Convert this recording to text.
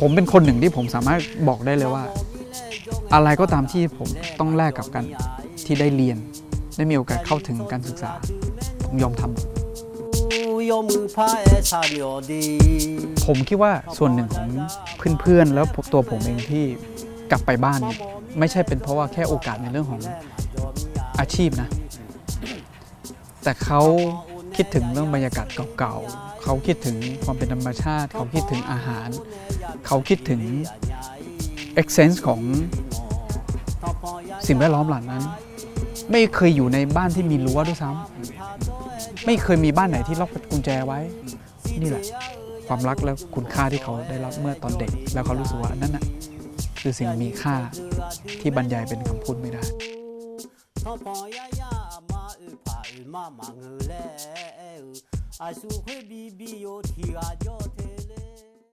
ผมเป็นคนหนึ่งที่ผมสามารถบอกได้เลยว่า อะไรก็ตามที่ผมต้องแลกกับการที่ได้เรียน ได้มีโอกาสเข้าถึงการศึกษา ผมยอมทำผมคิดว่าส่วนหนึ่งของเพื่อนๆ แล้วตัวผมเองที่กลับไปบ้านเนี่ยไม่ใช่เป็นเพราะว่าแค่โอกาสในเรื่องของอาชีพนะ แต่เขา คิดถึงเรื่องบรรยากาศเก่าๆ เขาคิดถึงความเป็นธรรมชาติ เขาคิดถึงอาหาร เขาคิดถึง essence ของสิ่งแวดล้อมเหล่านั้น ไม่เคยอยู่ในบ้านที่มีรั้วด้วยซ้ำไม่เคยมีบ้านไหนที่ล็อกกุญแจไว้ นี่แหละ ความรักและคุณค่าที่เขาได้รับเมื่อตอนเด็ก แล้วเขารู้สึกว่านั่นน่ะคือสิ่งมีค่าที่บรรยายเป็นคำพูดไม่ได้ ทอพอยายามาอือผาอือ